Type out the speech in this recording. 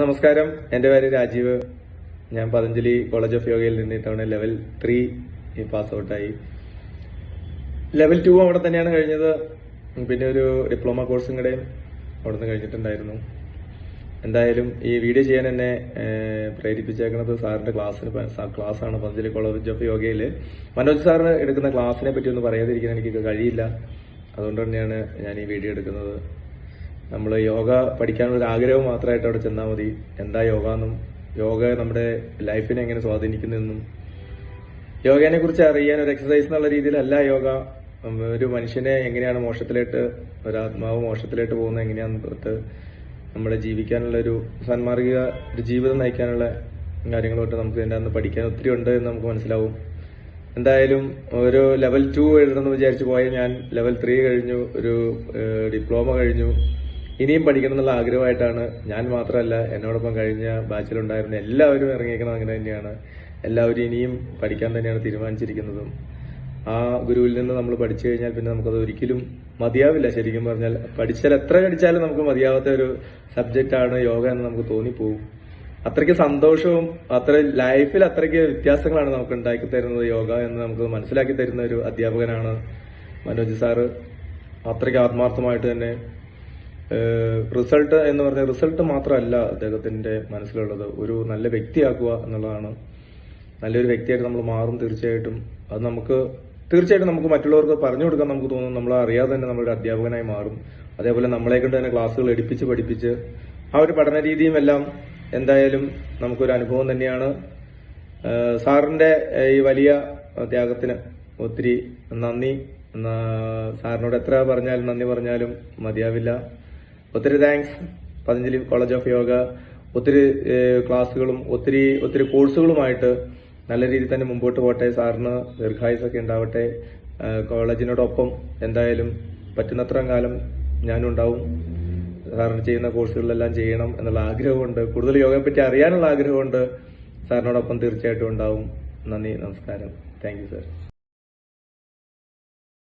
നമസ്കാരം. എന്റെ പേര് രാജീവ്. ഞാൻ പതഞ്ജലി കോളേജ് ഓഫ് യോഗയിൽ നിന്ന് ഇത്തവണ ലെവൽ ത്രീ പാസ് ഔട്ടായി. ലെവൽ ടു അവിടെ തന്നെയാണ് കഴിഞ്ഞത്. പിന്നെ ഒരു ഡിപ്ലോമ കോഴ്സും കൂടെ അവിടെ നിന്ന് കഴിഞ്ഞിട്ടുണ്ടായിരുന്നു. എന്തായാലും ഈ വീഡിയോ ചെയ്യാൻ എന്നെ പ്രേരിപ്പിച്ചേക്കുന്നത് സാറിന്റെ ക്ലാസ്സിന് ക്ലാസ്സാണ് പതഞ്ജലി കോളേജ് ഓഫ് യോഗയിൽ മനോജ് സാറിന് എടുക്കുന്ന ക്ലാസ്സിനെ പറ്റി ഒന്നും പറയാതിരിക്കാൻ എനിക്ക് കഴിയില്ല. അതുകൊണ്ട് തന്നെയാണ് ഞാൻ ഈ വീഡിയോ എടുക്കുന്നത്. നമ്മൾ യോഗ പഠിക്കാനുള്ള ആഗ്രഹം മാത്രമായിട്ട് അവിടെ ചെന്നാൽ മതി. എന്താ യോഗ എന്നും യോഗ നമ്മുടെ ലൈഫിനെ എങ്ങനെ സ്വാധീനിക്കുന്നെന്നും. യോഗയെ കുറിച്ച് അറിയാൻ ഒരു എക്സസൈസ് എന്നുള്ള രീതിയിലല്ല യോഗ. ഒരു മനുഷ്യനെ എങ്ങനെയാണ് മോക്ഷത്തിലേക്ക് ഒരു ആത്മാവ് മോക്ഷത്തിലേക്ക് പോകുന്നത് എങ്ങനെയാണെന്ന് തൊട്ട് നമ്മുടെ ജീവിക്കാനുള്ള ഒരു സന്മാർഗിക ഒരു ജീവിതം നയിക്കാനുള്ള കാര്യങ്ങൾ നമുക്ക് ഇതിന്റെ അന്ന് പഠിക്കാൻ ഒത്തിരി ഉണ്ട് എന്ന് നമുക്ക് മനസ്സിലാവും. എന്തായാലും ഒരു ലെവൽ ടു എഴുതണമെന്ന് വിചാരിച്ചു പോയ ഞാൻ ലെവൽ ത്രീ കഴിഞ്ഞു ഒരു ഡിപ്ലോമ കഴിഞ്ഞു. ഇനിയും പഠിക്കണം എന്നുള്ള ആഗ്രഹമായിട്ടാണ് ഞാൻ മാത്രമല്ല എന്നോടൊപ്പം കഴിഞ്ഞ ബാച്ചിലുണ്ടായിരുന്ന എല്ലാവരും ഇറങ്ങിയേക്കണം അങ്ങനെ തന്നെയാണ്. എല്ലാവരും ഇനിയും പഠിക്കാൻ തന്നെയാണ് തീരുമാനിച്ചിരിക്കുന്നതും. ആ ഗുരുവിൽ നിന്ന് നമ്മൾ പഠിച്ചു കഴിഞ്ഞാൽ പിന്നെ നമുക്കത് ഒരിക്കലും മതിയാവില്ല. ശരിക്കും പറഞ്ഞാൽ പഠിച്ചാൽ എത്ര പഠിച്ചാലും നമുക്ക് മതിയാവാത്ത ഒരു സബ്ജക്റ്റാണ് യോഗ എന്ന് നമുക്ക് തോന്നിപ്പോവും. അത്രയ്ക്ക് സന്തോഷവും അത്ര ലൈഫിൽ അത്രയ്ക്ക് വ്യത്യാസങ്ങളാണ് നമുക്ക് ഉണ്ടാക്കി തരുന്നത് യോഗ എന്ന് നമുക്ക് മനസ്സിലാക്കി തരുന്ന ഒരു അധ്യാപകനാണ് മനോജ് സാറ്. അത്രയ്ക്ക് ആത്മാർത്ഥമായിട്ട് തന്നെ റിസൾട്ട് എന്ന് പറഞ്ഞ റിസൾട്ട് മാത്രമല്ല അദ്ദേഹത്തിന്റെ മനസ്സിലുള്ളത്. ഒരു നല്ല വ്യക്തിയാക്കുക എന്നുള്ളതാണ്. നല്ലൊരു വ്യക്തിയായിട്ട് നമ്മൾ മാറും തീർച്ചയായിട്ടും. അത് നമുക്ക് തീർച്ചയായിട്ടും നമുക്ക് മറ്റുള്ളവർക്ക് പറഞ്ഞു കൊടുക്കാൻ നമുക്ക് തോന്നും. നമ്മൾ അറിയാതെ തന്നെ നമ്മളൊരു അധ്യാപകനായി മാറും. അതേപോലെ നമ്മളെ കൊണ്ട് തന്നെ ക്ലാസ്സുകൾ എടുപ്പിച്ച് പഠിപ്പിച്ച് ആ ഒരു പഠന രീതിയും എല്ലാം എന്തായാലും നമുക്കൊരു അനുഭവം തന്നെയാണ്. സാറിന്റെ ഈ വലിയ ത്യാഗത്തിന് ഒത്തിരി നന്ദി. സാറിനോട് എത്ര പറഞ്ഞാലും നന്ദി പറഞ്ഞാലും മതിയാവില്ല. ഒത്തിരി thanks Patanjali college of yoga ഒത്തിരി ക്ലാസ്സുകളും ഒത്തിരി ഒത്തിരി കോഴ്സുകളുമായിട്ട് നല്ല രീതിയിൽ തന്നെ മുമ്പോട്ട് പോട്ടെ സാറിന് ദീർഘായുസൊക്കെ ഉണ്ടാവട്ടെ. കോളേജിനോടൊപ്പം എന്തായാലും പറ്റുന്നത്ര കാലം ഞാനുണ്ടാവും. സാറിന് ചെയ്യുന്ന കോഴ്സുകളിലെല്ലാം ചെയ്യണം എന്നുള്ള ആഗ്രഹമുണ്ട്. കൂടുതൽ യോഗയെപ്പറ്റി അറിയാനുള്ള ആഗ്രഹമുണ്ട്. സാറിനോടൊപ്പം തീർച്ചയായിട്ടും ഉണ്ടാവും. നന്ദി നമസ്കാരം. Thank you sir